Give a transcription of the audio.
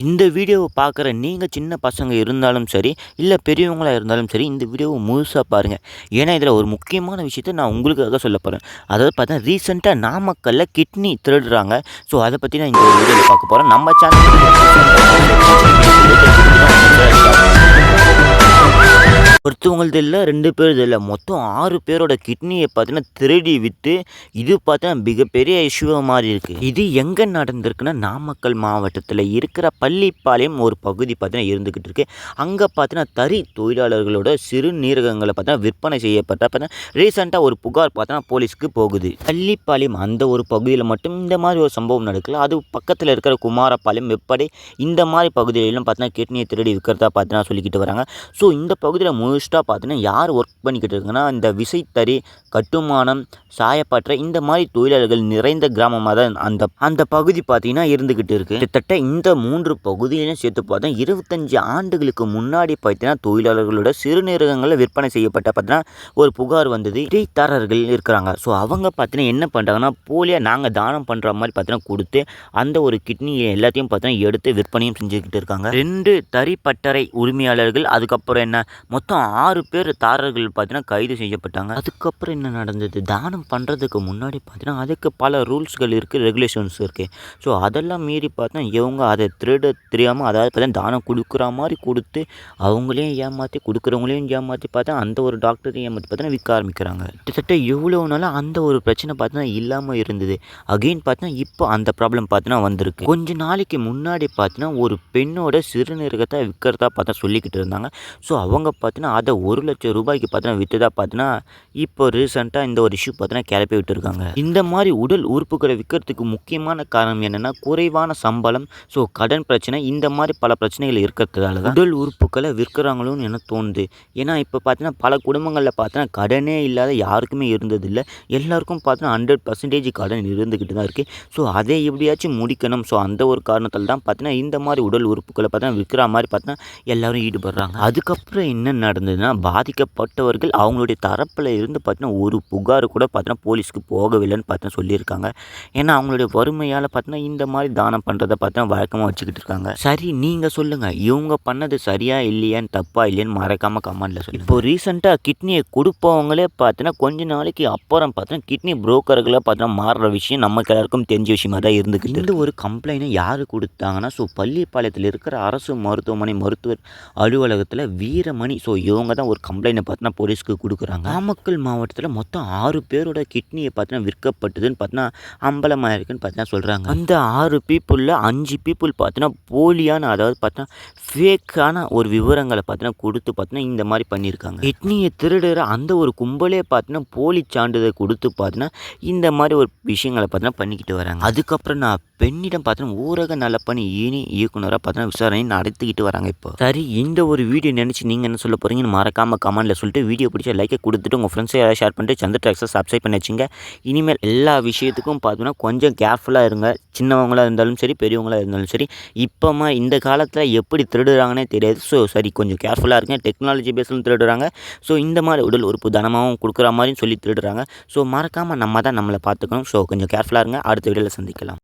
இந்த வீடியோவை பார்க்குற நீங்கள் சின்ன பசங்க இருந்தாலும் சரி இல்லை பெரியவங்களாக இருந்தாலும் சரி இந்த வீடியோவை முழுசாக பாருங்கள் ஏன்னா இதில் ஒரு முக்கியமான விஷயத்தை நான் உங்களுக்காக சொல்ல போகிறேன் அதாவது பார்த்தா ரீசெண்டாக நாமக்கல்லில் கிட்னி திருடுறாங்க. ஸோ அதை பற்றி நான் இந்த வீடியோவில் பார்க்க போகிறேன் நம்ம சேனல் ஒருத்தவங்களது இல்லை ரெண்டு பேருது இல்லை. மொத்தம் ஆறு பேரோட கிட்னியை பார்த்தீங்கன்னா திருடி விற்று இது பார்த்தீங்கன்னா மிகப்பெரிய இஷ்யூவாக மாறி இருக்குது இது எங்கே நடந்திருக்குன்னா நாமக்கல் மாவட்டத்தில் இருக்கிற பள்ளிப்பாளையம் ஒரு பகுதி பார்த்தீங்கன்னா இருந்துக்கிட்டு இருக்குது அங்கே பார்த்தீங்கன்னா தறி தொழிலாளர்களோட சிறுநீரகங்களை பார்த்தீங்கன்னா விற்பனை செய்யப்பட்ட பார்த்தீங்கன்னா ரீசெண்டாக ஒரு புகார் பார்த்தீங்கன்னா போலீஸ்க்கு போகுது. பள்ளிப்பாளையம் அந்த ஒரு பகுதியில் மட்டும் இந்த மாதிரி ஒரு சம்பவம் நடக்கல. அது பக்கத்தில் இருக்கிற குமாரப்பாளையம் வெப்படை இந்த மாதிரி பகுதிகளிலும் பார்த்தீங்கன்னா கிட்னியை திருடி விற்கிறதா பார்த்தீங்கன்னா சொல்லிக்கிட்டு வராங்க. ஸோ இந்த பகுதியில் மோஸ்ட்டாக பார்த்தீங்கன்னா யார் ஒர்க் பண்ணிக்கிட்டு இருக்குன்னா இந்த விசைத்தறி கட்டுமானம் சாயப்பற்ற இந்த மாதிரி தொழிலாளர்கள் நிறைந்த கிராமமாக தான் அந்த அந்த பகுதி பார்த்தீங்கன்னா இருந்துக்கிட்டு இருக்குது கிட்டத்தட்ட இந்த மூன்று பகுதியிலையும் சேர்த்து பார்த்தா இருபத்தஞ்சி ஆண்டுகளுக்கு முன்னாடி பார்த்தீங்கன்னா தொழிலாளர்களோட சிறுநீரகங்களில் விற்பனை செய்யப்பட்ட பார்த்தீங்கன்னா ஒரு புகார் வந்தது. இடைத்தாரர்கள் இருக்கிறாங்க. ஸோ அவங்க பார்த்தீங்கன்னா என்ன பண்ணுறாங்கன்னா போலியாக நாங்கள் தானம் பண்ணுற மாதிரி பார்த்தீங்கன்னா கொடுத்து அந்த ஒரு கிட்னியை எல்லாத்தையும் பார்த்தீங்கன்னா எடுத்து விற்பனையும் செஞ்சுக்கிட்டு இருக்காங்க. ரெண்டு தறிப்பட்டறை உரிமையாளர்கள் அதுக்கப்புறம் என்ன? மொத்தம் ஆறு பேர் தாரர்கள் பார்த்தீங்கன்னா கைது செய்யப்பட்டாங்க. அதுக்கப்புறம் என்ன நடந்தது? தானம் பண்ணுறதுக்கு முன்னாடி பார்த்தீங்கன்னா அதுக்கு பல ரூல்ஸ்கள் இருக்குது ரெகுலேஷன்ஸ் இருக்குது ஸோ அதெல்லாம் மீறி பார்த்தா இவங்க அதை திருட தெரியாமல் அதாவது பார்த்தா தானம் கொடுக்குற மாதிரி கொடுத்து அவங்களையும் ஏமாற்றி கொடுக்குறவங்களையும் ஏமாற்றி பார்த்தா அந்த ஒரு டாக்டரையும் ஏமாற்றி பார்த்தா விற்க ஆரம்பிக்கிறாங்க. கிட்டத்தட்ட இவ்வளோ நாளாக அந்த ஒரு பிரச்சனை பார்த்தீங்கன்னா இல்லாமல் இருந்தது. அகெயின் பார்த்தீங்கன்னா இப்போ அந்த ப்ராப்ளம் பார்த்தீங்கன்னா வந்திருக்கு. கொஞ்ச நாளைக்கு முன்னாடி பார்த்தீங்கன்னா ஒரு பெண்ணோட சிறுநீரகத்தை விற்கிறதா பார்த்தா சொல்லிக்கிட்டு இருந்தாங்க. ஸோ அவங்க பார்த்தீங்கன்னா அதை ஒரு லட்சம் ரூபாய்க்கு பார்த்தீங்கன்னா விற்றதா பார்த்தீங்கன்னா இப்போ ரீசெண்டாக இந்த ஒரு இஷ்யூ பார்த்தீங்கன்னா கிளப்பி விட்டுருக்காங்க. இந்த மாதிரி உடல் உறுப்புகளை விற்கிறதுக்கு முக்கியமான காரணம் என்னென்னா குறைவான சம்பளம் ஸோ கடன் பிரச்சனை இந்த மாதிரி பல பிரச்சனைகள் இருக்கிறதுனால தான் உடல் உறுப்புகளை விற்கிறாங்களோன்னு எனக்கு தோணுது. ஏன்னா இப்போ பார்த்தீங்கன்னா பல குடும்பங்களில் பார்த்தீங்கன்னா கடனே இல்லாத யாருக்குமே இருந்ததில்லை. எல்லாருக்கும் பார்த்தீங்கன்னா ஹண்ட்ரட் பர்சன்டேஜ் கடன் இருந்துக்கிட்டு தான் இருக்குது ஸோ அதை எப்படியாச்சும் முடிக்கணும். ஸோ அந்த ஒரு காரணத்தில் தான் பார்த்தீங்கன்னா இந்த மாதிரி உடல் உறுப்புகளை பார்த்தீங்கன்னா விற்கிற மாதிரி பார்த்தீங்கன்னா எல்லோரும் ஈடுபடுறாங்க. அதுக்கப்புறம் என்ன நடந்ததுன்னா பாதிக்கப்பட்டவர்கள் அவங்களுடைய தரப்பில் இருந்து பார்த்தீங்கன்னா ஒரு புகார் கூட பார்த்தீங்கன்னா போலீஸ்க்கு போகவில்லைன்னு பார்த்தீங்கன்னா சொல்லியிருக்காங்க. ஏன்னா அவங்களுடைய வறுமையால் பார்த்தீங்கன்னா இந்த மாதிரி தானம் பண்ணுறதை பார்த்தீங்கன்னா வழக்கமாக வச்சுக்கிட்டு இருக்காங்க. சரி நீங்கள் சொல்லுங்கள் இவங்க பண்ணது சரியா இல்லையான்னு தப்பா இல்லையான்னு மறக்காமல் கமெண்டில் சொல்லி இப்போ ரீசெண்டாக கிட்னியை கொடுப்பவங்களே பார்த்தீங்கன்னா கொஞ்ச நாளைக்கு அப்புறம் பார்த்தீங்கன்னா கிட்னி புரோக்கர்களை பார்த்தீங்கன்னா மாறுற விஷயம் நமக்கு எல்லாருக்கும் தெரிஞ்ச விஷயமா தான் இருந்துக்கிட்டு இந்த ஒரு கம்ப்ளைண்ட்டை யார் கொடுத்தாங்கன்னா ஸோ பள்ளிப்பாளையத்தில் இருக்கிற அரசு மருத்துவமனை மருத்துவர் அலுவலகத்தில் வீரமணி. ஸோ இவங்க தான் ஒரு கம்ப்ளைண்ட்டை பார்த்தீங்கன்னா போலீஸ்க்கு கொடுக்குறாங்க. நாமக்கல் மாவட்டத்தில் மொத்தம் ஆறு பேரோட கிட்னியை பார்த்தீங்கன்னா விற்கப்பட்டதுன்னு பார்த்தீங்கன்னா அம்பலமாக இருக்குன்னு பார்த்தீங்கன்னா சொல்கிறாங்க அந்த ஆறு பீப்புளில் அஞ்சு பீப்புள் பார்த்தீங்கன்னா போலியான அதாவது பார்த்தீங்கன்னா ஃபேக்கான ஒரு விவரங்களை பார்த்தீங்கன்னா கொடுத்து பார்த்தீங்கன்னா இந்த மாதிரி பண்ணியிருக்காங்க. கிட்னியை திருடுற அந்த ஒரு கும்பலே பார்த்தீங்கன்னா போலி சான்றிதழ் கொடுத்து பார்த்தீங்கன்னா இந்த மாதிரி ஒரு விஷயங்களை பார்த்தீங்கன்னா பண்ணிக்கிட்டு வராங்க. அதுக்கப்புறம் நான் பெண்ணிடம் பார்த்தீங்கன்னா ஊரக நலப்பணி இனி இயக்குனராக பார்த்தீங்கன்னா விசாரணை நடத்திக்கிட்டு வராங்க இப்போ. சரி இந்த ஒரு வீடியோ நினச்சி நீங்கள் என்ன சொல்ல போகிறீங்கன்னு மறக்காமல் கமெண்ட்டில் சொல்லிட்டு வீடியோ பிடிச்ச லைக்கை கொடுத்துட்டு உங்கள் ஃப்ரெண்ட்ஸை யாராவது ஷேர் பண்ணிட்டு சந்திர ட்ராக்ஸை சப்ஸ்கிரைப் பண்ணி வச்சுங்க. இனிமேல் எல்லா விஷயத்துக்கும் பார்த்தீங்கன்னா கொஞ்சம் கேர்ஃபுல்லாக இருங்க. சின்னவங்களாக இருந்தாலும் சரி பெரியவங்களாக இருந்தாலும் சரி இப்போமா இந்த காலத்தில் எப்படி திருடுறாங்கன்னே தெரியாது. ஸோ சரி கொஞ்சம் கேர்ஃபுல்லாக இருங்க. டெக்னாலஜி பேஸ்லும் திருடுறாங்க. ஸோ இந்த மாதிரி உடல் உறுப்பு தனமாகவும் கொடுக்குற மாதிரியும் சொல்லி திருடுறாங்க. ஸோ மறக்காமல் நம்ம தான் நம்மளை பார்த்துக்கணும். ஸோ கொஞ்சம் கேர்ஃபுல்லாக இருங்க. அடுத்த வீடியோவில் சந்திக்கலாம்.